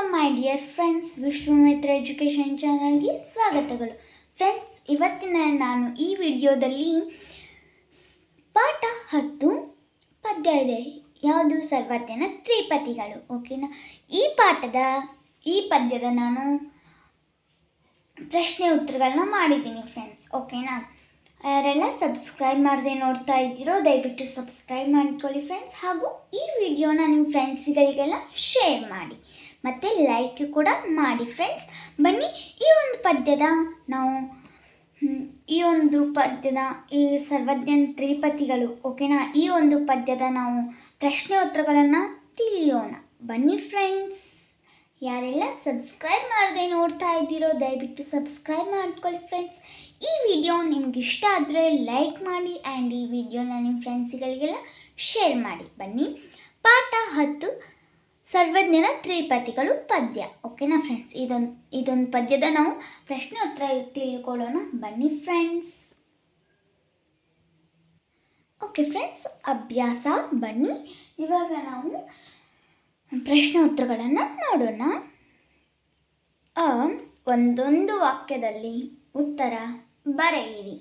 Welcome my dear friends Vishwamitra education ಚಾನಲ್ಗೆ ಸ್ವಾಗತಗಳು. Friends ಇವತ್ತಿನ ನಾನು ಈ ವಿಡಿಯೋದಲ್ಲಿ ಪಾಠ ಹತ್ತು, ಪದ್ಯ ಇದೆ. ಯಾವುದು? ಸರ್ವಜ್ಞನ ತ್ರಿಪತಿಗಳು ಓಕೆನಾ ಈ ಪಾಠದ, ಈ ಪದ್ಯದ ನಾನು ಪ್ರಶ್ನೆ ಉತ್ತರಗಳನ್ನ ಮಾಡಿದ್ದೀನಿ ಫ್ರೆಂಡ್ಸ್ ಓಕೆನಾ ಯಾರೆಲ್ಲ ಸಬ್ಸ್ಕ್ರೈಬ್ ಮಾಡದೆ ನೋಡ್ತಾ ಇದ್ದೀರೋ, ದಯವಿಟ್ಟು ಸಬ್ಸ್ಕ್ರೈಬ್ ಮಾಡ್ಕೊಳ್ಳಿ ಫ್ರೆಂಡ್ಸ್ ಹಾಗೂ ಈ ವಿಡಿಯೋನ ನಿಮ್ಮ ಫ್ರೆಂಡ್ಸ್ಗಳಿಗೆಲ್ಲ ಶೇರ್ ಮಾಡಿ. ಮತ್ತು ಲೈಕ್ ಕೂಡ ಮಾಡಿ ಫ್ರೆಂಡ್ಸ್ ಬನ್ನಿ ಈ ಒಂದು ಪದ್ಯದ ನಾವು ಈ ಒಂದು ಪದ್ಯದ ಈ ಸರ್ವಜ್ಞನ್ ತ್ರಿಪತಿಗಳು ಓಕೆನಾ ಈ ಒಂದು ಪದ್ಯದ ನಾವು ಪ್ರಶ್ನೆ ಉತ್ತರಗಳನ್ನು ತಿಳಿಯೋಣ. ಬನ್ನಿ ಫ್ರೆಂಡ್ಸ್ ಯಾರೆಲ್ಲ ಸಬ್ಸ್ಕ್ರೈಬ್ ಮಾಡದೆ ನೋಡ್ತಾ ಇದ್ದೀರೋ, ದಯವಿಟ್ಟು ಸಬ್ಸ್ಕ್ರೈಬ್ ಮಾಡ್ಕೊಳ್ಳಿ ಫ್ರೆಂಡ್ಸ್ ಈ ವಿಡಿಯೋ ನಿಮ್ಗೆ ಇಷ್ಟ ಆದರೆ ಲೈಕ್ ಮಾಡಿ ಆ್ಯಂಡ್ ಈ ವಿಡಿಯೋನ ನಿಮ್ಮ ಫ್ರೆಂಡ್ಸ್ಗಳಿಗೆಲ್ಲ ಶೇರ್ ಮಾಡಿ. ಬನ್ನಿ. ಪಾಠ ಹತ್ತು. ಸರ್ವಜ್ಞನ ತ್ರಿಪತಿಗಳು ಪದ್ಯ. ಓಕೆನಾ ಫ್ರೆಂಡ್ಸ್ ಇದೊಂದು ಇದೊಂದು ಪದ್ಯದ ನಾವು ಪ್ರಶ್ನೆ ಉತ್ತರ ತಿಳ್ಕೊಳ್ಳೋಣ. ಬನ್ನಿ ಫ್ರೆಂಡ್ಸ್ ಓಕೆ ಫ್ರೆಂಡ್ಸ್ ಅಭ್ಯಾಸ. ಬನ್ನಿ, ಇವಾಗ ನಾವು ಪ್ರಶ್ನೆ ಉತ್ತರಗಳನ್ನು ನೋಡೋಣ ಒಂದೊಂದು ವಾಕ್ಯದಲ್ಲಿ ಉತ್ತರ ಬರೆಯಿರಿ.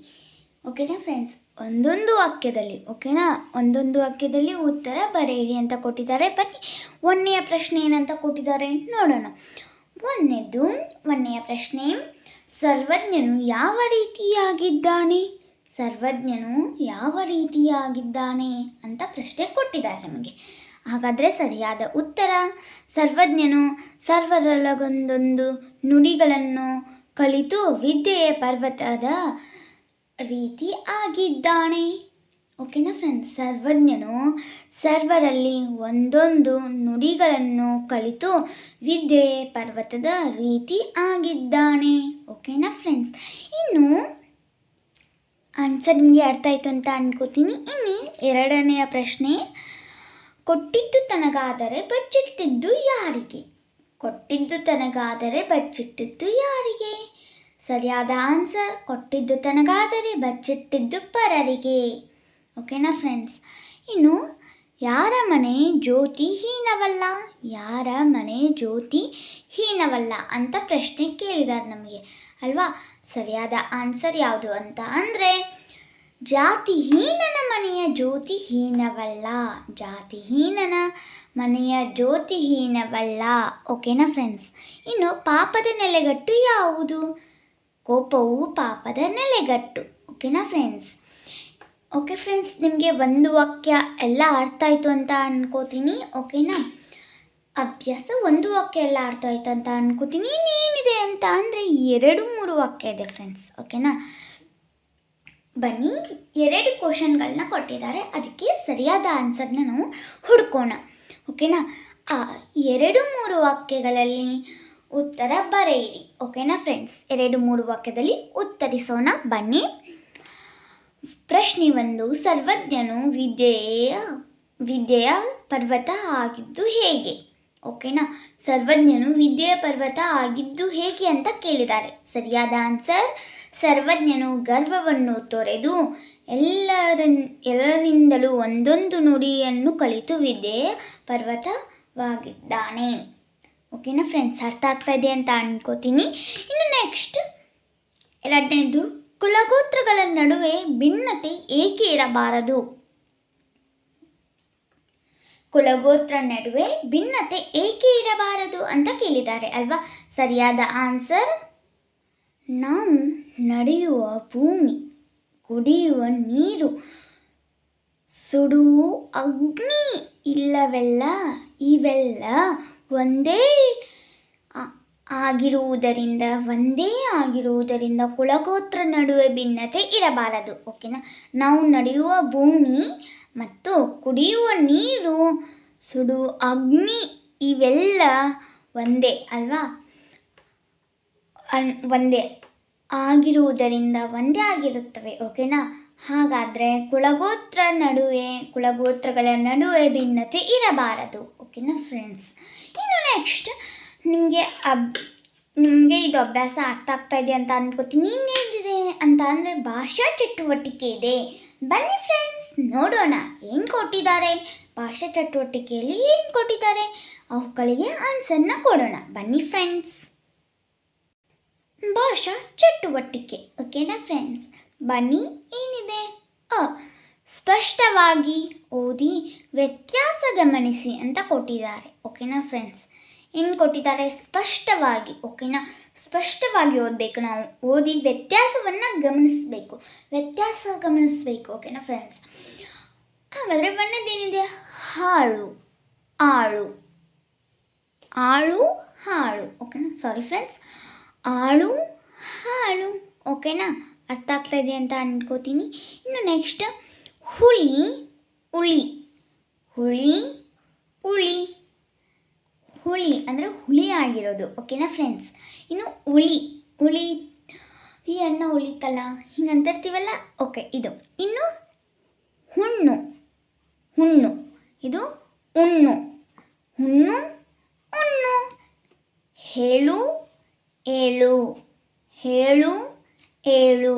ಓಕೆನಾ ಫ್ರೆಂಡ್ಸ್ ಒಂದೊಂದು ವಾಕ್ಯದಲ್ಲಿ, ಓಕೆನಾ? ಒಂದೊಂದು ವಾಕ್ಯದಲ್ಲಿ ಉತ್ತರ ಬರೆಯಿರಿ ಅಂತ ಕೊಟ್ಟಿದ್ದಾರೆ. ಬನ್ನಿ, ಒಂದನೆಯ ಪ್ರಶ್ನೆ ಏನಂತ ಕೊಟ್ಟಿದ್ದಾರೆ ನೋಡೋಣ. ಒಂದನೇದು, ಒಂದನೆಯ ಪ್ರಶ್ನೆ, ಸರ್ವಜ್ಞನು ಯಾವ ರೀತಿಯಾಗಿದ್ದಾನೆ? ಸರ್ವಜ್ಞನು ಯಾವ ರೀತಿಯಾಗಿದ್ದಾನೆ ಅಂತ ಪ್ರಶ್ನೆ ಕೊಟ್ಟಿದ್ದಾರೆ ನಮಗೆ. ಹಾಗಾದರೆ ಸರಿಯಾದ ಉತ್ತರ, ಸರ್ವಜ್ಞನು ಸರ್ವರೊಳಗೊಂದೊಂದು ನುಡಿಗಳನ್ನು ಕಲಿತು ವಿದ್ಯೆಯ ಪರ್ವತದ ರೀತಿ ಆಗಿದ್ದಾನೆ ಓಕೆನಾ ಫ್ರೆಂಡ್ಸ್ ಸರ್ವಜ್ಞನು ಸರ್ವರಲ್ಲಿ ಒಂದೊಂದು ನುಡಿಗಳನ್ನು ಕಲಿತು ವಿದ್ಯೆ ಪರ್ವತದ ರೀತಿ ಆಗಿದ್ದಾನೆ ಓಕೆನಾ ಫ್ರೆಂಡ್ಸ್ ಇನ್ನು ಆನ್ಸರ್ ನಿಮಗೆ ಅರ್ಥ ಆಯಿತು ಅಂತ ಅನ್ಕೋತೀನಿ. ಇನ್ನು ಎರಡನೆಯ ಪ್ರಶ್ನೆ ಕೊಟ್ಟಿದ್ದು ತನಗಾದರೆ ಬಚ್ಚಿಟ್ಟಿದ್ದು ಯಾರಿಗೆ? ಕೊಟ್ಟಿದ್ದು ತನಗಾದರೆ ಬಚ್ಚಿಟ್ಟಿದ್ದು ಯಾರಿಗೆ? ಸರಿಯಾದ ಆನ್ಸರ್ ಕೊಟ್ಟಿದ್ದು ತನಗಾದರೆ ಬಚ್ಚಿಟ್ಟಿದ್ದು ಪರರಿಗೆ. ಓಕೆನಾ ಫ್ರೆಂಡ್ಸ್ ಇನ್ನು ಯಾರ ಮನೆ ಜ್ಯೋತಿ ಹೀನವಲ್ಲ ಯಾರ ಮನೆ ಜ್ಯೋತಿ ಹೀನವಲ್ಲ ಅಂತ ಪ್ರಶ್ನೆ ಕೇಳಿದ್ದಾರೆ ನಮಗೆ. ಅಲ್ವಾ? ಸರಿಯಾದ ಆನ್ಸರ್ ಯಾವುದು ಅಂತ ಅಂದರೆ, ಜಾತಿಹೀನನ ಮನೆಯ ಜ್ಯೋತಿ ಹೀನವಲ್ಲ ಜಾತಿಹೀನನ ಮನೆಯ ಜ್ಯೋತಿ ಹೀನವಲ್ಲ ಓಕೆನಾ ಫ್ರೆಂಡ್ಸ್ ಇನ್ನು ಪಾಪದ ನೆಲೆಗಟ್ಟು ಯಾವುದು? ಕೋಪವು ಪಾಪದ ನೆಲೆಗಟ್ಟು. ಓಕೆನಾ ಫ್ರೆಂಡ್ಸ್ ಓಕೆ ಫ್ರೆಂಡ್ಸ್ ನಿಮಗೆ ಒಂದು ವಾಕ್ಯ ಎಲ್ಲ ಅರ್ಥ ಆಯಿತು ಅಂತ ಅನ್ಕೋತೀನಿ. ಓಕೆನಾ ಅಭ್ಯಾಸ ಒಂದು ವಾಕ್ಯ ಎಲ್ಲ ಅರ್ಥ ಆಯ್ತು ಅಂತ ಅನ್ಕೋತೀನಿ. ಇನ್ನೇನಿದೆ ಅಂತ ಅಂದರೆ ಎರಡು ಮೂರು ವಾಕ್ಯ ಇದೆ ಫ್ರೆಂಡ್ಸ್ ಓಕೆನಾ ಬನ್ನಿ, ಎರಡು ಕ್ವಶನ್ಗಳನ್ನ ಕೊಟ್ಟಿದ್ದಾರೆ. ಅದಕ್ಕೆ ಸರಿಯಾದ ಆನ್ಸರ್ನ ನಾವು ಹುಡ್ಕೋಣ. ಓಕೆನಾ ಎರಡು ಮೂರು ವಾಕ್ಯಗಳಲ್ಲಿ ಉತ್ತರ ಬರೆಯಿರಿ. ಓಕೆನಾ ಫ್ರೆಂಡ್ಸ್? ಎರಡು ಮೂರು ವಾಕ್ಯದಲ್ಲಿ ಉತ್ತರಿಸೋಣ. ಬನ್ನಿ. ಪ್ರಶ್ನೆ ಒಂದು. ಸರ್ವಜ್ಞನು ವಿದ್ಯೆಯ ವಿದ್ಯೆಯ ಪರ್ವತ ಆಗಿದ್ದು ಹೇಗೆ? ಓಕೆನಾ? ಸರ್ವಜ್ಞನು ವಿದ್ಯೆಯ ಪರ್ವತ ಆಗಿದ್ದು ಹೇಗೆ ಅಂತ ಕೇಳಿದ್ದಾರೆ. ಸರಿಯಾದ ಆನ್ಸರ್, ಸರ್ವಜ್ಞನು ಗರ್ವವನ್ನು ತೊರೆದು ಎಲ್ಲರ ಎಲ್ಲರಿಂದಲೂ ಒಂದೊಂದು ನುಡಿಯನ್ನು ಕಲಿತು ವಿದ್ಯೆಯ ಪರ್ವತವಾಗಿದ್ದಾನೆ. ಓಕೆನಾ ಫ್ರೆಂಡ್ಸ್ ಅರ್ಥ ಆಗ್ತಾ ಇದೆ ಅಂತ ಅನ್ಕೋತೀನಿ. ಇನ್ನು ನೆಕ್ಸ್ಟ್ ಎರಡನೇದು, ಕುಲಗೋತ್ರಗಳ ನಡುವೆ ಭಿನ್ನತೆ ಏಕೆ ಇರಬಾರದು? ಕುಲಗೋತ್ರ ನಡುವೆ ಭಿನ್ನತೆ ಏಕೆ ಇರಬಾರದು ಅಂತ ಕೇಳಿದ್ದಾರೆ ಅಲ್ವಾ? ಸರಿಯಾದ ಆನ್ಸರ್ ನಾವು ನಡೆಯುವ ಭೂಮಿ, ಕುಡಿಯುವ ನೀರು, ಸುಡುವ ಅಗ್ನಿ ಇಲ್ಲವೆಲ್ಲ ಇವೆಲ್ಲ ಒಂದೇ ಆಗಿರುವುದರಿಂದ ಒಂದೇ ಆಗಿರುವುದರಿಂದ ಕುಲಗೋತ್ರ ನಡುವೆ ಭಿನ್ನತೆ ಇರಬಾರದು ಓಕೆನಾ ನಾವು ನಡೆಯುವ ಭೂಮಿ ಮತ್ತು ಕುಡಿಯುವ ನೀರು, ಸುಡು ಅಗ್ನಿ ಇವೆಲ್ಲ ಒಂದೇ, ಅಲ್ವಾ? ಒಂದೇ ಆಗಿರುವುದರಿಂದ ಒಂದೇ ಆಗಿರುತ್ತವೆ ಓಕೆನಾ ಹಾಗಾದರೆ ಕುಲಗೋತ್ರ ನಡುವೆ, ಕುಲಗೋತ್ರಗಳ ನಡುವೆ ಭಿನ್ನತೆ ಇರಬಾರದು. ಓಕೆನಾ ಫ್ರೆಂಡ್ಸ್ ಇನ್ನು ನೆಕ್ಸ್ಟ್ ನಿಮಗೆ ಅಬ್, ನಿಮಗೆ ಇದು ಅಭ್ಯಾಸ ಅರ್ಥ ಆಗ್ತಾ ಇದೆ ಅಂತ ಅನ್ಕೋತೀನಿ. ಇನ್ನೇನಿದೆ ಅಂತ ಅಂದರೆ ಭಾಷಾ ಚಟುವಟಿಕೆ ಇದೆ ಬನ್ನಿ ಫ್ರೆಂಡ್ಸ್ ನೋಡೋಣ ಏನು ಕೊಟ್ಟಿದ್ದಾರೆ. ಭಾಷಾ ಚಟುವಟಿಕೆಯಲ್ಲಿ ಏನು ಕೊಟ್ಟಿದ್ದಾರೆ. ಅವುಗಳಿಗೆ ಆನ್ಸರ್ನ ಕೊಡೋಣ. ಬನ್ನಿ ಫ್ರೆಂಡ್ಸ್ ಭಾಷಾ ಚಟುವಟಿಕೆ ಓಕೆನಾ ಫ್ರೆಂಡ್ಸ್ ಬನ್ನಿ, ಏನಿದೆ? ಅ. ಸ್ಪಷ್ಟವಾಗಿ ಓದಿ ವ್ಯತ್ಯಾಸ ಗಮನಿಸಿ ಅಂತ ಕೊಟ್ಟಿದ್ದಾರೆ. ಓಕೆನಾ ಫ್ರೆಂಡ್ಸ್ ಏನು ಕೊಟ್ಟಿದ್ದಾರೆ? ಸ್ಪಷ್ಟವಾಗಿ ಓಕೆನಾ ಸ್ಪಷ್ಟವಾಗಿ ಓದಬೇಕು ನಾವು. ಓದಿ ವ್ಯತ್ಯಾಸವನ್ನು ಗಮನಿಸಬೇಕು. ವ್ಯತ್ಯಾಸ ಗಮನಿಸಬೇಕು ಓಕೆನಾ ಫ್ರೆಂಡ್ಸ್ ಹಾಗಾದರೆ ಬಣ್ಣದೇನಿದೆ ಹಾಳು, ಆಳು. ಆಳು, ಹಾಳು. ಓಕೆನಾ ಸಾರಿ ಫ್ರೆಂಡ್ಸ್ ಆಳು, ಹಾಳು. ಓಕೆನಾ ಅರ್ಥ ಆಗ್ತಾ ಅಂತ ಅನ್ಕೋತೀನಿ. ಇನ್ನು ನೆಕ್ಸ್ಟ್ ಹುಳಿ ಹುಳಿ. ಹುಳಿ ಹುಳಿ. ಹುಳಿ ಅಂದರೆ ಹುಳಿ ಆಗಿರೋದು ಓಕೆನಾ ಫ್ರೆಂಡ್ಸ್ ಇನ್ನು ಹುಳಿ ಉಳಿ ಈ ಅನ್ನ ಉಳಿತಲ್ಲ ಹಿಂಗೆ ಅಂತಿರ್ತೀವಲ್ಲ? ಓಕೆ ಇದು. ಇನ್ನು ಹುಣ್ಣು ಹುಣ್ಣು. ಇದು ಉಣ್ಣು ಹುಣ್ಣು ಉಣ್ಣು ಹೇಳು, ಏಳು. ಹೇಳು, ಏಳು.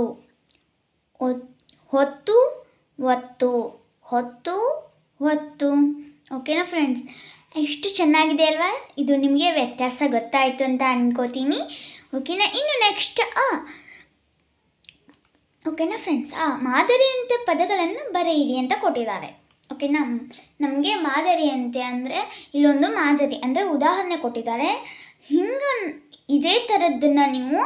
ಹೊತ್ತು ಒತ್ತು ಹೊತ್ತು ಹೊತ್ತು. ಓಕೆನಾ ಫ್ರೆಂಡ್ಸ್ ಎಷ್ಟು ಚೆನ್ನಾಗಿದೆ ಅಲ್ವಾ? ಇದು ನಿಮಗೆ ವ್ಯತ್ಯಾಸ ಗೊತ್ತಾಯಿತು ಅಂತ ಅನ್ಕೋತೀನಿ. ಓಕೆನಾ ಇನ್ನು ನೆಕ್ಸ್ಟ್ ಆ. ಓಕೆನಾ ಫ್ರೆಂಡ್ಸ್ ಆ ಮಾದರಿಯಂತೆ ಪದಗಳನ್ನು ಬರೆಯಿರಿ ಅಂತ ಕೊಟ್ಟಿದ್ದಾರೆ. ಓಕೆನಾ ನಮಗೆ ಮಾದರಿ ಅಂತೆ ಅಂದರೆ ಇಲ್ಲೊಂದು ಮಾದರಿ, ಅಂದರೆ ಉದಾಹರಣೆ ಕೊಟ್ಟಿದ್ದಾರೆ. ಹಿಂಗೆ ಇದೇ ಥರದ್ದನ್ನು ನೀವು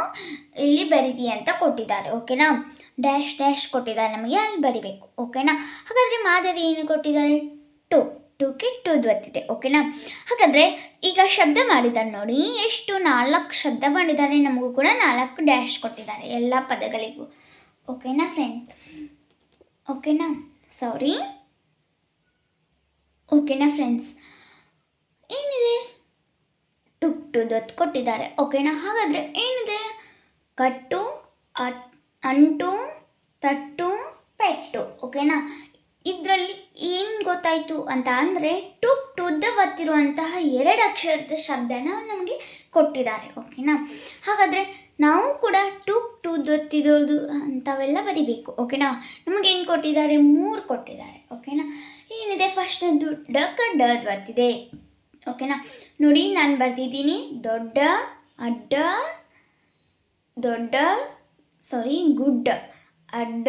ಇಲ್ಲಿ ಬರೀರಿ ಅಂತ ಕೊಟ್ಟಿದ್ದಾರೆ. ಓಕೆನಾ ಡ್ಯಾಶ್ ಡ್ಯಾಶ್ ಕೊಟ್ಟಿದ್ದಾರೆ ನಮಗೆ, ಅಲ್ಲಿ ಬರಿಬೇಕು. ಓಕೆನಾ ಹಾಗಾದರೆ ಮಾದರಿ ಏನು ಕೊಟ್ಟಿದ್ದಾರೆ? ಟು ಟೂಕ್ಕೆ ಟು ಒತ್ತಿದೆ. ಓಕೆನಾ ಹಾಗಾದರೆ ಈಗ ಶಬ್ದ ಮಾಡಿದ್ದಾರೆ ನೋಡಿ, ಎಷ್ಟು ನಾಲ್ಕು ಶಬ್ದ ಮಾಡಿದ್ದಾರೆ ನಮಗೂ ಕೂಡ ನಾಲ್ಕು ಡ್ಯಾಶ್ ಕೊಟ್ಟಿದ್ದಾರೆ ಎಲ್ಲ ಪದಗಳಿಗೂ. ಓಕೆನಾ ಫ್ರೆಂಡ್ಸ್ ಓಕೆನಾ ಸಾರಿ ಓಕೆನಾ ಫ್ರೆಂಡ್ಸ್ ಏನಿದೆ? ಟುಕ್ ಟು ದೊತ್ತು ಕೊಟ್ಟಿದ್ದಾರೆ. ಓಕೆನಾ ಹಾಗಾದರೆ ಏನಿದೆ? ಕಟ್ಟು, ಅಟ್- ಅಂಟು, ತಟ್ಟು, ಪೆಟ್ಟು ಓಕೆನಾ ಇದರಲ್ಲಿ ಏನು ಗೊತ್ತಾಯಿತು ಅಂತ ಅಂದರೆ ಟುಕ್ ದ ಒತ್ತಿರುವಂತಹ ಎರಡು ಅಕ್ಷರದ ಶಬ್ದನ ನಮಗೆ ಕೊಟ್ಟಿದ್ದಾರೆ ಓಕೆನಾ ಹಾಗಾದರೆ ನಾವು ಕೂಡ ಟುಕ್ ಟು ಒತ್ತಿರೋದು ಅಂಥವೆಲ್ಲ ಬರಿಬೇಕು ಓಕೆನಾ ನಮಗೆ ಏನು ಕೊಟ್ಟಿದ್ದಾರೆ? ಮೂರು ಕೊಟ್ಟಿದ್ದಾರೆ ಓಕೆನಾ ಏನಿದೆ? ಫಸ್ಟ್ನದ್ದು ಡಕ್ಕ ಡದ್ ಒತ್ತಿದೆ ಓಕೆನಾ ನೋಡಿ, ನಾನು ಬರ್ತಿದ್ದೀನಿ ದೊಡ್ಡ, ಅಡ್ಡ, ದೊಡ್ಡ ಸಾರಿ ಗುಡ್ ಅಡ್ಡ,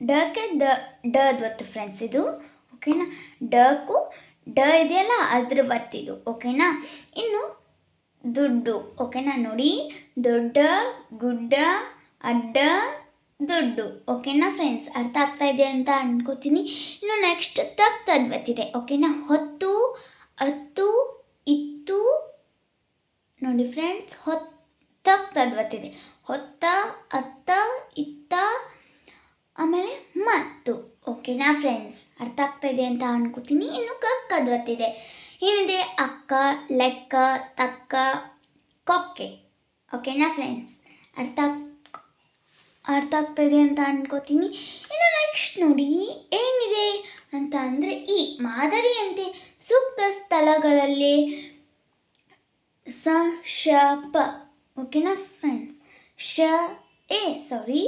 ಡಕ್ಕೆ ದ, ಡ ಒತ್ತು ಫ್ರೆಂಡ್ಸ್ ಇದು. ಓಕೆನಾ ಡಕು ಡ ಇದೆಯಲ್ಲ, ಅದ್ರ ಒತ್ತಿದು ಓಕೆನಾ ಇನ್ನು ದುಡ್ಡು. ಓಕೆನಾ ನೋಡಿ. ದೊಡ್ಡ, ಗುಡ್ಡ, ಅಡ್ಡ, ದುಡ್ಡು. ಓಕೆನಾ ಫ್ರೆಂಡ್ಸ್ ಅರ್ಥ ಆಗ್ತಾ ಇದೆ ಅಂತ ಅನ್ಕೋತೀನಿ. ಇನ್ನು ನೆಕ್ಸ್ಟ್ ತಕ್ ತದ್ವತ್ತಿದೆ ಓಕೆನಾ ಹೊತ್ತು, ಹತ್ತು, ಇತ್ತು. ನೋಡಿ ಫ್ರೆಂಡ್ಸ್ ಹೊತ್ತಕ್ ತದ್ವತ್ತಿದೆ ಹೊತ್ತ, ಅತ್ತ, ಇತ್ತ, ಆಮೇಲೆ ಮತ್ತು. ಓಕೆನಾ ಫ್ರೆಂಡ್ಸ್ ಅರ್ಥ ಆಗ್ತಾ ಇದೆ ಅಂತ ಅನ್ಕೋತೀನಿ. ಇನ್ನು ಕಕ್ ಕದ್ವತ್ತಿದೆ ಏನಿದೆ? ಅಕ್ಕ, ಲೆಕ್ಕ, ತಕ್ಕ, ಕೊಕ್ಕೆ. ಓಕೆನಾ ಫ್ರೆಂಡ್ಸ್ ಅರ್ಥ ಅರ್ಥ ಆಗ್ತಾ ಇದೆ ಅಂತ ಅನ್ಕೋತೀನಿ. ಇನ್ನು ನೆಕ್ಸ್ಟ್ ನೋಡಿ, ಏನಿದೆ ಅಂತ ಅಂದರೆ ಈ ಮಾದರಿಯಂತೆ ಸೂಕ್ತ ಸ್ಥಳಗಳಲ್ಲಿ ಸ, ಶ, ಪ. ಓಕೆನಾ ಫ್ರೆಂಡ್ಸ್ ಶ ಎ ಸಾರಿ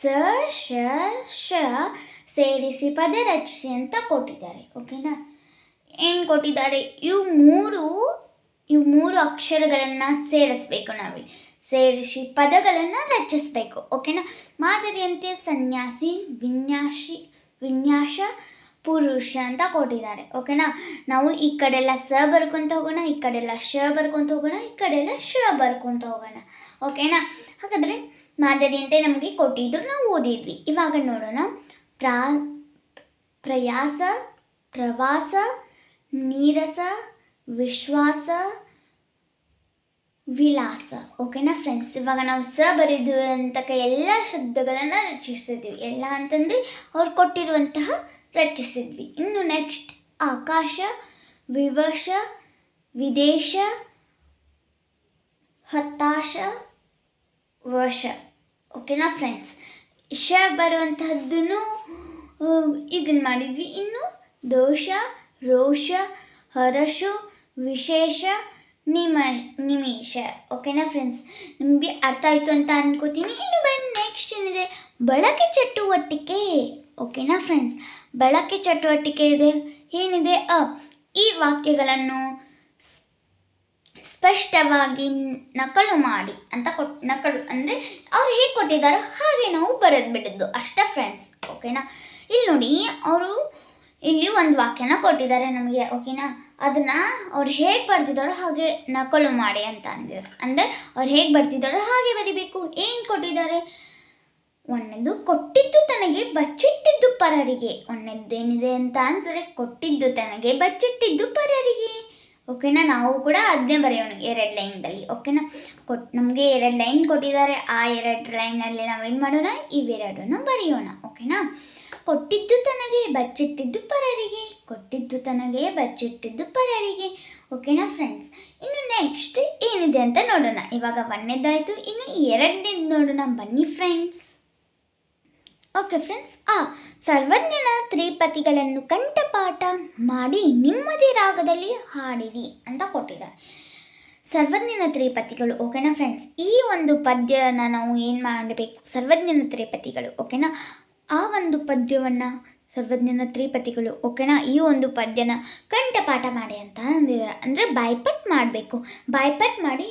ಸ ಶ ಶ ಸೇರಿಸಿ ಪದ ರಚಿಸಿ ಅಂತ ಕೊಟ್ಟಿದ್ದಾರೆ. ಓಕೆನಾ ಏನು ಕೊಟ್ಟಿದ್ದಾರೆ? ಇವು ಮೂರು ಇವು ಮೂರು ಅಕ್ಷರಗಳನ್ನು ಸೇರಿಸ್ಬೇಕು ನಾವಿಲ್ಲಿ. ಸೇರಿಸಿ ಪದಗಳನ್ನು ರಚಿಸಬೇಕು. ಓಕೆನಾ ಮಾದರಿಯಂತೆ ಸನ್ಯಾಸಿ, ವಿನ್ಯಾಸಿ, ವಿನ್ಯಾಸ ಪುರುಷ ಅಂತ ಕೊಟ್ಟಿದ್ದಾರೆ ಓಕೆನಾ ನಾವು ಈ ಕಡೆಲ್ಲ ಸ ಬರ್ಕೊಂತ ಹೋಗೋಣ, ಈ ಕಡೆಲ್ಲ ಶ ಬರ್ಕೊಂತ ಹೋಗೋಣ, ಈ ಕಡೆಲ್ಲ ಶ ಬರ್ಕೊಂತ ಹೋಗೋಣ ಓಕೆನಾ ಹಾಗಾದರೆ ಅಂತ ನಮಗೆ ಕೊಟ್ಟಿದ್ರು ನಾವು ಓದಿದ್ವಿ. ಇವಾಗ ನೋಡೋಣ. ಪ್ರಾ, ಪ್ರಯಾಸ, ಪ್ರವಾಸ, ನೀರಸ, ವಿಶ್ವಾಸ ವಿಲಾಸ ಓಕೆನಾ ಫ್ರೆಂಡ್ಸ್ ಇವಾಗ ನಾವು ಸ ಬರೆದಿರುವಂತಹ ಎಲ್ಲ ಶಬ್ದಗಳನ್ನು ರಚಿಸಿದ್ವಿ. ಎಲ್ಲ ಅಂತಂದರೆ ಅವ್ರು ಕೊಟ್ಟಿರುವಂತಹ ರಚಿಸಿದ್ವಿ ಇನ್ನು ನೆಕ್ಸ್ಟ್ ಆಕಾಶ, ವಿವಶ, ವಿದೇಶ, ಹತಾಶ, ವಶ. ಓಕೆನಾ ಫ್ರೆಂಡ್ಸ್ ಶ ಬರುವಂತಹದ್ದನ್ನು ಇದನ್ನು ಮಾಡಿದ್ವಿ. ಇನ್ನು ದೋಷ, ರೋಷ ಹರಶು ವಿಶೇಷ, ನಿಮ, ನಿಮಿಷ. ಓಕೆನಾ ಫ್ರೆಂಡ್ಸ್ ನಿಮಗೆ ಅರ್ಥ ಆಯಿತು ಅಂತ ಅನ್ಕೋತೀನಿ. ಇನ್ನು ಏನಿದೆ ಬಳಕೆ ಚಟುವಟಿಕೆ. ಓಕೆನಾ ಫ್ರೆಂಡ್ಸ್ ಬಳಕೆ ಚಟುವಟಿಕೆ ಇದೆ. ಏನಿದೆ? ಅ, ಈ ವಾಕ್ಯಗಳನ್ನು ಸ್ಪಷ್ಟವಾಗಿ ನಕಲು ಮಾಡಿ ಅಂತ ಕೊಟ್, ನಕಲು ಅಂದರೆ ಅವ್ರು ಹೇಗೆ ಕೊಟ್ಟಿದ್ದಾರೋ ಹಾಗೆ ನಾವು ಬರೆದು ಬಿಡೋದು ಅಷ್ಟೇ ಫ್ರೆಂಡ್ಸ್ ಓಕೆನಾ ಇಲ್ಲಿ ನೋಡಿ, ಅವರು ಇಲ್ಲಿ ಒಂದು ವಾಕ್ಯನ ಕೊಟ್ಟಿದ್ದಾರೆ ನಮಗೆ. ಓಕೆನಾ ಅದನ್ನು ಅವ್ರು ಹೇಗೆ ಬರ್ತಿದ್ದಾರೋ ಹಾಗೆ ನಕಲು ಮಾಡಿ ಅಂತ ಅಂದಿದ್ದಾರೆ ಅಂದರೆ ಅವ್ರು ಹೇಗೆ ಬರ್ತಿದ್ದಾರೋ ಹಾಗೆ ಬರಿಬೇಕು. ಏನು ಕೊಟ್ಟಿದ್ದಾರೆ? ಒಂದನೇದು ಕೊಟ್ಟಿದ್ದು ತನಗೆ ಬಚ್ಚಿಟ್ಟಿದ್ದು ಪರರಿಗೆ. ಒಂದನೇದೇನಿದೆ ಅಂತ ಅಂದರೆ ಕೊಟ್ಟಿದ್ದು ತನಗೆ ಬಚ್ಚಿಟ್ಟಿದ್ದು ಪರರಿಗೆ. ಓಕೆನಾ? ನಾವು ಕೂಡ ಅದನ್ನೇ ಬರೆಯೋಣ ಎರಡು ಲೈನ್ದಲ್ಲಿ ಓಕೆನಾ? ಕೊಟ್, ನಮಗೆ ಎರಡು ಲೈನ್ ಕೊಟ್ಟಿದ್ದಾರೆ. ಆ ಎರಡು ಲೈನಲ್ಲಿ ನಾವೇನು ಮಾಡೋಣ? ಇವೆರಡನ್ನು ಬರೆಯೋಣ. ಓಕೆನಾ? ಕೊಟ್ಟಿದ್ದು ತನಗೆ ಬಚ್ಚಿಟ್ಟಿದ್ದು ಪರರಿಗೆ. ಕೊಟ್ಟಿದ್ದು ತನಗೆ ಬಚ್ಚಿಟ್ಟಿದ್ದು ಪರರಿಗೆ. ಓಕೆನಾ ಫ್ರೆಂಡ್ಸ್ ಇನ್ನು ನೆಕ್ಸ್ಟ್ ಏನಿದೆ ಅಂತ ನೋಡೋಣ. ಇವಾಗ ಒಂದೇದಾಯಿತು. ಇನ್ನು ಎರಡನೇದು ನೋಡೋಣ. ಬನ್ನಿ ಫ್ರೆಂಡ್ಸ್ ಓಕೆ ಫ್ರೆಂಡ್ಸ್, ಆ ಸರ್ವಜ್ಞನ ತ್ರಿಪತಿಗಳನ್ನು ಕಂಠಪಾಠ ಮಾಡಿ ನಿಮ್ಮದೇ ರಾಗದಲ್ಲಿ ಹಾಡಿರಿ ಅಂತ ಕೊಟ್ಟಿದ್ದಾರೆ. ಸರ್ವಜ್ಞನ ತ್ರಿಪತಿಗಳು, ಓಕೆನಾ ಫ್ರೆಂಡ್ಸ್? ಈ ಒಂದು ಪದ್ಯನ ನಾವು ಏನು ಮಾಡಬೇಕು? ಸರ್ವಜ್ಞನ ತ್ರಿಪತಿಗಳು, ಓಕೆನಾ? ಆ ಒಂದು ಪದ್ಯವನ್ನು ಸರ್ವಜ್ಞನ ತ್ರಿಪತಿಗಳು, ಓಕೆನಾ? ಈ ಒಂದು ಪದ್ಯನ ಕಂಠಪಾಠ ಮಾಡಿ ಅಂತ ಅಂದಿದ್ದಾರೆ. ಅಂದರೆ ಬಾಯ್ಪಟ್ ಮಾಡಬೇಕು. ಬಾಯ್ಪಟ್ ಮಾಡಿ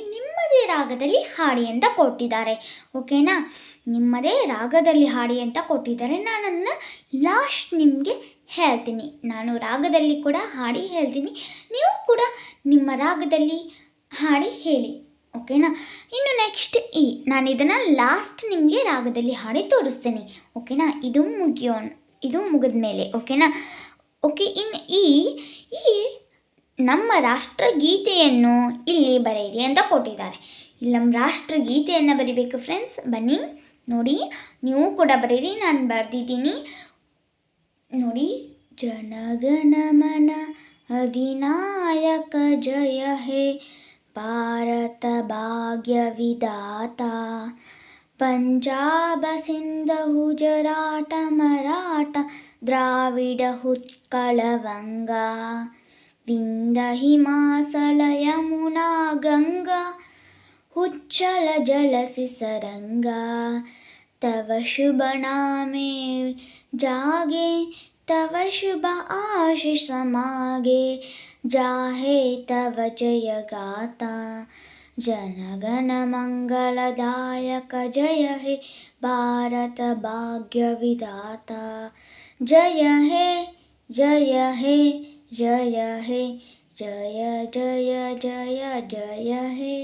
ನಿಮ್ಮದೇ ರಾಗದಲ್ಲಿ ಹಾಡಿ ಅಂತ ಕೊಟ್ಟಿದ್ದಾರೆ. ಓಕೆನಾ? ನಿಮ್ಮದೇ ರಾಗದಲ್ಲಿ ಹಾಡಿ ಅಂತ ಕೊಟ್ಟಿದ್ದಾರೆ. ನಾನು ಅದನ್ನ ಲಾಸ್ಟ್ ನಿಮಗೆ ಹೇಳ್ತೀನಿ. ನಾನು ರಾಗದಲ್ಲಿ ಕೂಡ ಹಾಡಿ ಹೇಳ್ತೀನಿ. ನೀವು ಕೂಡ ನಿಮ್ಮ ರಾಗದಲ್ಲಿ ಹಾಡಿ ಹೇಳಿ. ಓಕೆನಾ? ಇನ್ನು ನೆಕ್ಸ್ಟ್ ಈ, ನಾನು ಇದನ್ನು ಲಾಸ್ಟ್ ನಿಮಗೆ ರಾಗದಲ್ಲಿ ಹಾಡಿ ತೋರಿಸ್ತೇನೆ. ಓಕೆನಾ? ಇದು ಮುಗಿಯೋಣ ಇದು ಮುಗಿದ ಮೇಲೆ ಓಕೆನಾ? ಓಕೆ ಇನ್ನು ಈ ಈ ನಮ್ಮ ರಾಷ್ಟ್ರಗೀತೆಯನ್ನು ಇಲ್ಲಿ ಬರೆಯಿರಿ ಅಂತ ಕೊಟ್ಟಿದ್ದಾರೆ. ಇಲ್ಲಿ ನಮ್ಮ ರಾಷ್ಟ್ರಗೀತೆಯನ್ನು ಬರಿಬೇಕು ಫ್ರೆಂಡ್ಸ್ ಬನ್ನಿ, ನೋಡಿ, ನೀವು ಕೂಡ ಬರೀರಿ, ನಾನು ಬರೆದಿದ್ದೀನಿ. ನೋಡಿ ಜನಗಣಮನ ಅಧಿನಾಯಕ ಜಯ ಹೇ, ಭಾರತ ಭಾಗ್ಯ ವಿಧಾತ, ಪಂಜಾಬ ಸಿಂಧ ಜರಾಟ ಮರಾಠ, ದ್ರಾವಿಡ ಉತ್ಕಳ विन्दहिमासलयमुना गङ्गा गङ्गा उज्जलजलसिसरङ्गा तव शुभनामे जागे तव शुभ आशिषमागे जाहे तव जयगाता जनगणमङ्गलदायक जय हे भारतभाग्यविधाता जय हे जय हे ಜಯ ಹೇ ಜಯ ಜಯ ಜಯ ಜಯ ಹೇ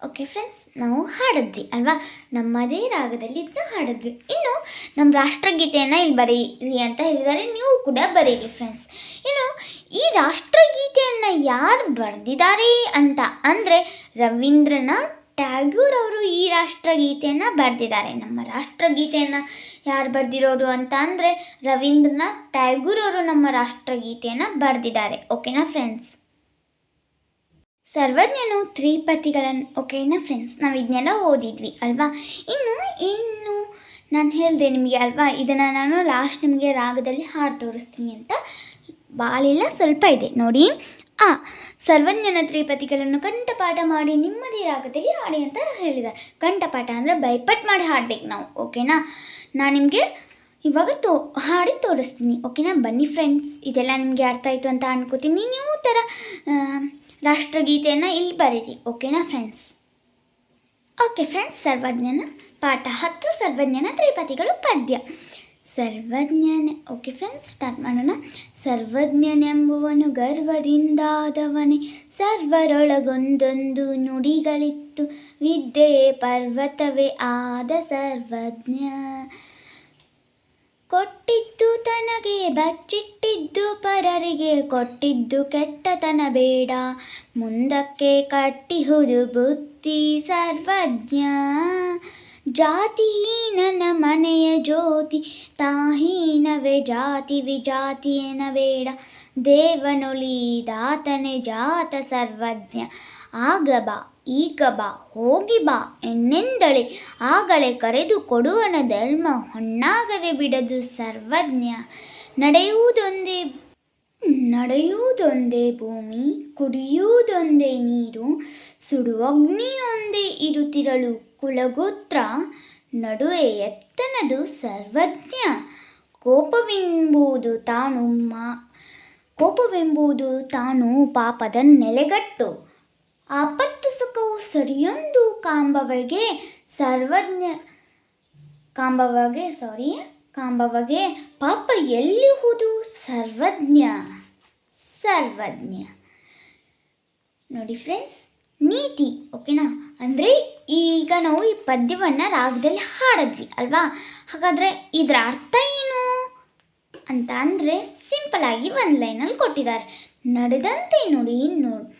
ಓಕೆ ಫ್ರೆಂಡ್ಸ್ ನಾವು ಹಾಡಿದ್ವಿ ಅಲ್ವಾ? ನಮ್ಮದೇ ರಾಗದಲ್ಲಿ ಇದನ್ನ ಹಾಡಿದ್ವಿ. ಇನ್ನು ನಮ್ಮ ರಾಷ್ಟ್ರಗೀತೆಯನ್ನು ಇಲ್ಲಿ ಬರೀರಿ ಅಂತ ಹೇಳಿದ್ದಾರೆ. ನೀವು ಕೂಡ ಬರೀರಿ ಫ್ರೆಂಡ್ಸ್ ಇನ್ನು ಈ ರಾಷ್ಟ್ರಗೀತೆಯನ್ನು ಯಾರು ಬರೆದಿದ್ದಾರೆ ಅಂತ ಅಂದರೆ ರವೀಂದ್ರನಾಥ್ ಟ್ಯಾಗೂರ್ ಅವರು ಈ ರಾಷ್ಟ್ರಗೀತೆಯನ್ನು ಬರೆದಿದ್ದಾರೆ. ನಮ್ಮ ರಾಷ್ಟ್ರಗೀತೆಯನ್ನು ಯಾರು ಬರೆದಿರೋರು ಅಂತ ಅಂದರೆ ರವೀಂದ್ರನಾಥ್ ಟ್ಯಾಗೂರ್ ಅವರು ನಮ್ಮ ರಾಷ್ಟ್ರಗೀತೆಯನ್ನು ಬರೆದಿದ್ದಾರೆ. ಓಕೆನಾ ಫ್ರೆಂಡ್ಸ್ ಸರ್ವಜ್ಞನು ತ್ರಿಪತಿಗಳನ್ನು ಓಕೆನಾ ಫ್ರೆಂಡ್ಸ್ ನಾವು ಇದನ್ನೆಲ್ಲ ಓದಿದ್ವಿ, ಅಲ್ವಾ? ಇನ್ನು ಇನ್ನು ನಾನು ಹೇಳಿದೆ ನಿಮಗೆ, ಅಲ್ವಾ? ಇದನ್ನು ನಾನು ಲಾಸ್ಟ್ ನಿಮಗೆ ರಾಗದಲ್ಲಿ ಹಾಡು ತೋರಿಸ್ತೀನಿ ಅಂತ ಬಾಳಿಲ್ಲ, ಸ್ವಲ್ಪ ಇದೆ. ನೋಡಿ ಆ ಸರ್ವಜ್ಞನ ತ್ರಿಪತಿಗಳನ್ನು ಕಂಠಪಾಠ ಮಾಡಿ ನಿಮ್ಮದೇ ರಾಗದಲ್ಲಿ ಹಾಡಿ ಅಂತ ಹೇಳಿದ್ದಾರೆ ಕಂಠಪಾಠ ಅಂದರೆ ಬೈಪಟ್ ಮಾಡಿ ಹಾಡ್ಬೇಕು ನಾವು, ಓಕೆನಾ? ನಾನು ನಿಮಗೆ ಇವಾಗ ತೋ, ಹಾಡಿ ತೋರಿಸ್ತೀನಿ, ಓಕೆನಾ? ಬನ್ನಿ ಫ್ರೆಂಡ್ಸ್ ಇದೆಲ್ಲ ನಿಮಗೆ ಅರ್ಥ ಆಯಿತು ಅಂತ ಅನ್ಕೋತೀನಿ. ನೀವು ಥರ ರಾಷ್ಟ್ರಗೀತೆಯನ್ನು ಇಲ್ಲಿ ಬರೀರಿ, ಓಕೆನಾ ಫ್ರೆಂಡ್ಸ್ ಓಕೆ ಫ್ರೆಂಡ್ಸ್ ಸರ್ವಜ್ಞನ ಪಾಠ ಹತ್ತು, ಸರ್ವಜ್ಞನ ತ್ರಿಪತಿಗಳು ಪದ್ಯ. ಸರ್ವಜ್ಞನ ಓಕೆ ಫ್ರೆಂಡ್ಸ್ ಸ್ಟಾರ್ಟ್ ಮಾಡೋಣ. ಸರ್ವಜ್ಞನೆಂಬುವನು ಗರ್ವದಿಂದಾದವನೇ. ಸರ್ವರೊಳಗೊಂದೊಂದು ನುಡಿಗಳಿತ್ತು. ವಿದ್ಯೆಯೇ ಪರ್ವತವೇ ಆದ ಸರ್ವಜ್ಞ. ಕೊಟ್ಟಿದ್ದು ತನಗೆ, ಬಚ್ಚಿಟ್ಟಿದ್ದು ಪರರಿಗೆ, ಕೊಟ್ಟಿದ್ದು ಕೆಟ್ಟತನ ಬೇಡ. ಮುಂದಕ್ಕೆ ಕಟ್ಟಿಹುದು ಬುದ್ಧಿ ಸರ್ವಜ್ಞ. ಜಾತಿಹೀನನ ಮನೆಯ ಜ್ಯೋತಿ, ತಾಹೀನವೇ ಜಾತಿ, ವಿಜಾತಿ ಬೇಡ. ದೇವನೊಲಿದಾತನೆ ಜಾತ ಸರ್ವಜ್ಞ. ಆಗ ಬಾ, ಈಗ ಬಾ, ಹೋಗಿ ಬಾ, ಎನ್ನೆಂದಳೆ? ಆಗಳೆ ಕರೆದು ಕೊಡುವನ ಧರ್ಮ ಹೊಣ್ಣಾಗದೆ ಬಿಡದು ಸರ್ವಜ್ಞ. ನಡೆಯುವುದೊಂದೇ ನಡೆಯುವುದೊಂದೇ ಭೂಮಿ, ಕುಡಿಯುವುದೊಂದೇ ನೀರು, ಸುಡುವಗ್ನಿಯೊಂದೇ ಇರುತ್ತಿರಲು ಕುಲಗೋತ್ರ ನಡುವೆ ಎತ್ತನದು ಸರ್ವಜ್ಞ. ಕೋಪವೆಂಬುದು ತಾನು ಮಾ, ಕೋಪವೆಂಬುದು ತಾನು ಪಾಪದ ನೆಲೆಗಟ್ಟು. ಆಪತ್ತು ಸುಖವು ಸರಿಯೊಂದು ಕಾಂಬವಗೆ ಸರ್ವಜ್ಞ, ಕಾಂಬವಗೆ ಸಾರಿ ಕಾಂಬವಗೆ ಪಾಪ ಎಲ್ಲಿಹುದು ಸರ್ವಜ್ಞ ಸರ್ವಜ್ಞ. ನೋಡಿ ಫ್ರೆಂಡ್ಸ್ ನೀತಿ ಓಕೆನಾ ಅಂದರೆ ಈಗ ನಾವು ಈ ಪದ್ಯವನ್ನು ರಾಗದಲ್ಲಿ ಹಾಡಿದ್ವಿ, ಅಲ್ವಾ? ಹಾಗಾದರೆ ಇದರ ಅರ್ಥ ಏನು? ಅಂತ ಅಂದರೆ ಸಿಂಪಲಾಗಿ ಒಂದು ಲೈನಲ್ಲಿ ಕೊಟ್ಟಿದ್ದಾರೆ. ನಡೆದಂತೆ ನುಡಿ ನೋಡಿ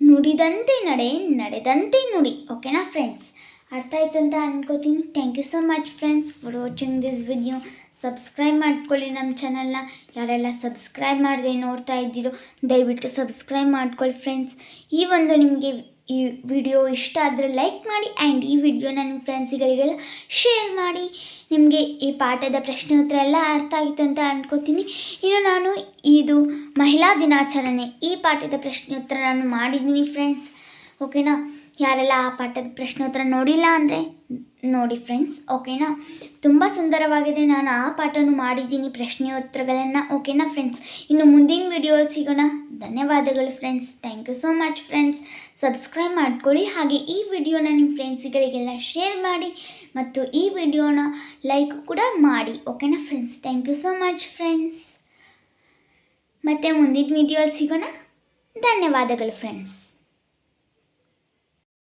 ನುಡಿದಂತೆ ನಡೆ, ನಡೆದಂತೆ ನುಡಿ ಓಕೆನಾ ಫ್ರೆಂಡ್ಸ್ ಅರ್ಥ ಆಯ್ತು ಅಂತ ಅನ್ಕೋತೀನಿ. Thank you so much friends for watching this video subscribe ಮಾಡ್ಕೊಳ್ಳಿ ನಮ್ಮ ಚಾನಲ್ನ ಯಾರೆಲ್ಲ ಸಬ್ಸ್ಕ್ರೈಬ್ ಮಾಡದೆ ನೋಡ್ತಾ ಇದ್ದೀರೋ, ದಯವಿಟ್ಟು ಸಬ್ಸ್ಕ್ರೈಬ್ ಮಾಡ್ಕೊಳ್ಳಿ ಫ್ರೆಂಡ್ಸ್ ಈ ಒಂದು ನಿಮಗೆ ಈ ವಿಡಿಯೋ ಇಷ್ಟ ಆದರೆ ಲೈಕ್ ಮಾಡಿ ಆ್ಯಂಡ್ ಈ ವಿಡಿಯೋನ ನಿಮ್ಮ ಫ್ರೆಂಡ್ಸ್ಗಳಿಗೆಲ್ಲ ಶೇರ್ ಮಾಡಿ. ನಿಮಗೆ ಈ ಪಾಠದ ಪ್ರಶ್ನೆ ಉತ್ತರ ಎಲ್ಲ ಅರ್ಥ ಆಗಿತ್ತು ಅಂತ ಅಂದ್ಕೋತೀನಿ ಇನ್ನು ನಾನು ಇದು ಮಹಿಳಾ ದಿನಾಚರಣೆ, ಈ ಪಾಠದ ಪ್ರಶ್ನೆ ಉತ್ತರ ನಾನು ಮಾಡಿದ್ದೀನಿ ಫ್ರೆಂಡ್ಸ್ ಓಕೆನಾ ಯಾರೆಲ್ಲ ಆ ಪಾಠದ ಪ್ರಶ್ನೋತ್ತರ ನೋಡಿಲ್ಲ ಅಂದರೆ ನೋಡಿ ಫ್ರೆಂಡ್ಸ್ ಓಕೆನಾ ತುಂಬ ಸುಂದರವಾಗಿದೆ. ನಾನು ಆ ಪಾಠನೂ ಮಾಡಿದ್ದೀನಿ, ಪ್ರಶ್ನೋತ್ತರಗಳನ್ನು ಓಕೆನಾ ಫ್ರೆಂಡ್ಸ್ ಇನ್ನು ಮುಂದಿನ ವಿಡಿಯೋ ಸಿಗೋಣ. ಧನ್ಯವಾದಗಳು friends thank you so much friends subscribe ಮಾಡ್ಕೊಳ್ಳಿ. ಹಾಗೆ ಈ ವಿಡಿಯೋನ ನಿಮ್ಮ ಫ್ರೆಂಡ್ಸ್ಗಳಿಗೆಲ್ಲ ಶೇರ್ ಮಾಡಿ. ಮತ್ತು ಈ ವಿಡಿಯೋನ ಲೈಕ್ ಕೂಡ ಮಾಡಿ ಓಕೆನಾ friends thank you so much friends ಮತ್ತು ಮುಂದಿನ ವಿಡಿಯೋಲಿ ಸಿಗೋಣ. ಧನ್ಯವಾದಗಳು ಫ್ರೆಂಡ್ಸ್